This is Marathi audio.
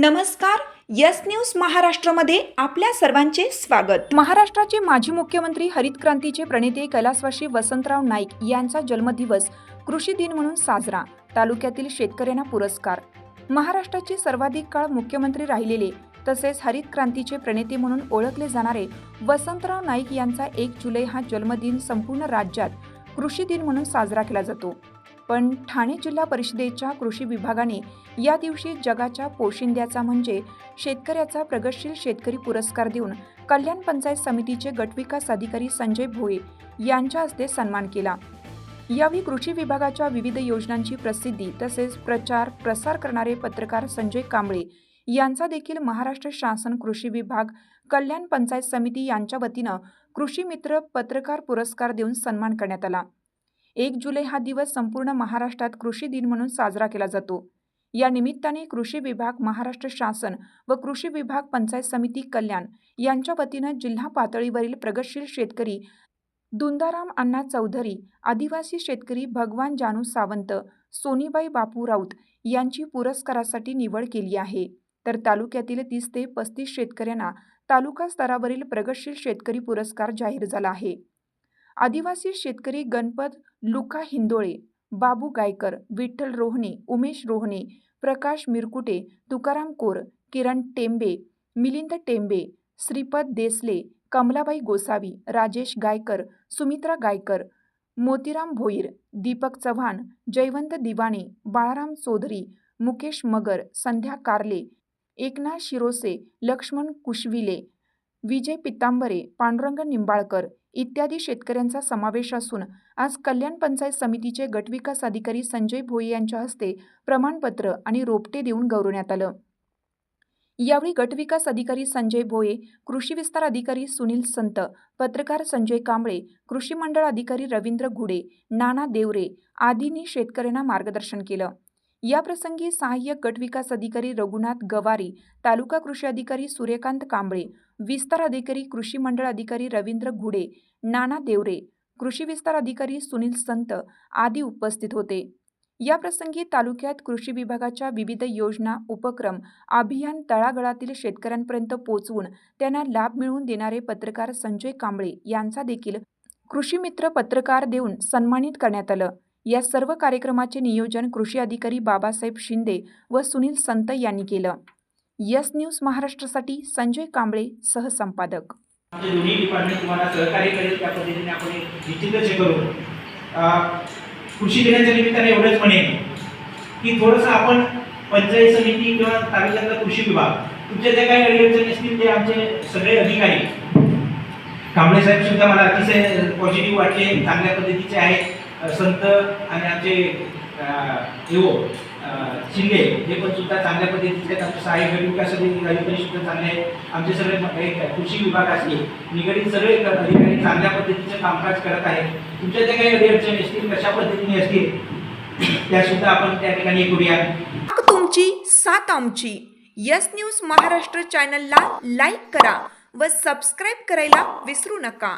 नमस्कार यस न्यूज महाराष्ट्रामध्ये आपल्या सर्वांचे स्वागत. महाराष्ट्राचे माजी मुख्यमंत्री हरित क्रांतीचे प्रणेते कैलासवाशी वसंतराव नाईक यांचा जन्मदिवस कृषी दिन म्हणून साजरा तालुक्यातील शेतकऱ्यांना पुरस्कार. महाराष्ट्राचे सर्वाधिक काळ मुख्यमंत्री राहिलेले तसेच हरित क्रांतीचे प्रणेते म्हणून ओळखले जाणारे वसंतराव नाईक यांचा एक जुलै हा जन्मदिन संपूर्ण राज्यात कृषी दिन म्हणून साजरा केला जातो. पण ठाणे जिल्हा परिषदेच्या कृषी विभागाने या दिवशी जगाच्या पोशिंद्याचा म्हणजे शेतकऱ्याचा प्रगतशील शेतकरी पुरस्कार देऊन कल्याण पंचायत समितीचे गटविकास अधिकारी संजय भोये यांच्या हस्ते सन्मान केला. यावेळी कृषी विभागाच्या विविध योजनांची प्रसिद्धी तसेच प्रचार प्रसार करणारे पत्रकार संजय कांबळे यांचा देखील महाराष्ट्र शासन कृषी विभाग कल्याण पंचायत समिती यांच्या वतीनं कृषी मित्र पत्रकार पुरस्कार देऊन सन्मान करण्यात आला. एक जुलै हा दिवस संपूर्ण महाराष्ट्रात कृषी दिन म्हणून साजरा केला जातो. या निमित्ताने कृषी विभाग महाराष्ट्र शासन व कृषी विभाग पंचायत समिती कल्याण यांच्या वतीनं जिल्हा पातळीवरील प्रगतशील शेतकरी दुंदाराम अण्णा चौधरी आदिवासी शेतकरी भगवान जानू सावंत सोनीबाई बापू राऊत यांची पुरस्कारासाठी निवड केली आहे. तर तालुक्यातील तीस ते पस्तीस शेतकऱ्यांना तालुका स्तरावरील प्रगतशील शेतकरी पुरस्कार जाहीर झाला आहे. आदिवासी शेतकरी गणपत लुका हिंदोळे बाबू गायकर विठ्ठल रोहणे उमेश रोहणे प्रकाश मिरकुटे तुकाराम कोर किरण टेंबे मिलिंद टेंबे श्रीपद देसले कमलाबाई गोसावी राजेश गायकर सुमित्रा गायकर मोतीराम भोईर दीपक चव्हाण जयवंत दिवाणे बाळाराम चौधरी मुकेश मगर संध्या कारले एकनाथ शिरोसे लक्ष्मण कुशविले विजय पितांबरे पांडुरंग निंबाळकर इत्यादी शेतकऱ्यांचा समावेश असून आज कल्याण पंचायत समितीचे गटविकास अधिकारी संजय भोये यांच्या हस्ते प्रमाणपत्र आणि रोपटे देऊन गौरवण्यात आलं. यावेळी गटविकास अधिकारी संजय भोये कृषी विस्तार अधिकारी सुनील संत पत्रकार संजय कांबळे कृषी मंडळ अधिकारी रवींद्र घुडे नाना देवरे आदींनी शेतकऱ्यांना मार्गदर्शन केलं. याप्रसंगी सहाय्यक गटविकास अधिकारी रघुनाथ गवारी तालुका कृषी अधिकारी सूर्यकांत कांबळे विस्तार अधिकारी कृषी मंडळ अधिकारी रवींद्र घुडे नाना देवरे कृषी विस्तार अधिकारी सुनील संत आदी उपस्थित होते. याप्रसंगी तालुक्यात कृषी विभागाच्या विविध योजना उपक्रम अभियान तळागळातील शेतकऱ्यांपर्यंत पोहोचवून त्यांना लाभ मिळवून देणारे पत्रकार संजय कांबळे यांचा देखील कृषी मित्र पत्रकार देऊन सन्मानित करण्यात आलं. या सर्व कार्यक्रमाचे नियोजन कृषी अधिकारी बाबासाहेब शिंदे व सुनील संत यांनी केलं. यस न्यूज महाराष्ट्रासाठी संजय कांबळे सहसंपादक. आमचे दोन्ही डिपार्टमेंट तुम्हाला सहकार्य करेल त्या पद्धतीने आपण निश्चितच हे करू? कृषी दिनाच्या निमित्ताने एवढंच म्हणेन की थोडंसं आपण पंचायत समिती किंवा तालुक्यातला कृषी विभाग तुमच्या ज्या काही अडीअडचणी असतील ते आमचे सगळे अधिकारी. कांबळे साहेब सुद्धा मला अतिशय पॉझिटिव्ह वाटले चांगल्या पद्धतीचे आहेत. संत आणि आमचे एओ हो, शिंदे हे पण सुद्धा चांगल्या पद्धतीचे आमचे सहाय्यक विकास अधिकारी सुद्धा चांगले आहेत. आमचे सगळे कृषी विभाग असले निगडीत सगळे अधिकारी चांगल्या पद्धतीचे कामकाज करत आहेत. तुमच्या ज्या काही अडचणी असतील कशा पद्धतीने असतील त्या सुद्धा आपण त्या ठिकाणी करूया तुमची सात आमची. यस न्यूज महाराष्ट्र चॅनलला लाईक करा व सबस्क्राईब करायला विसरू नका.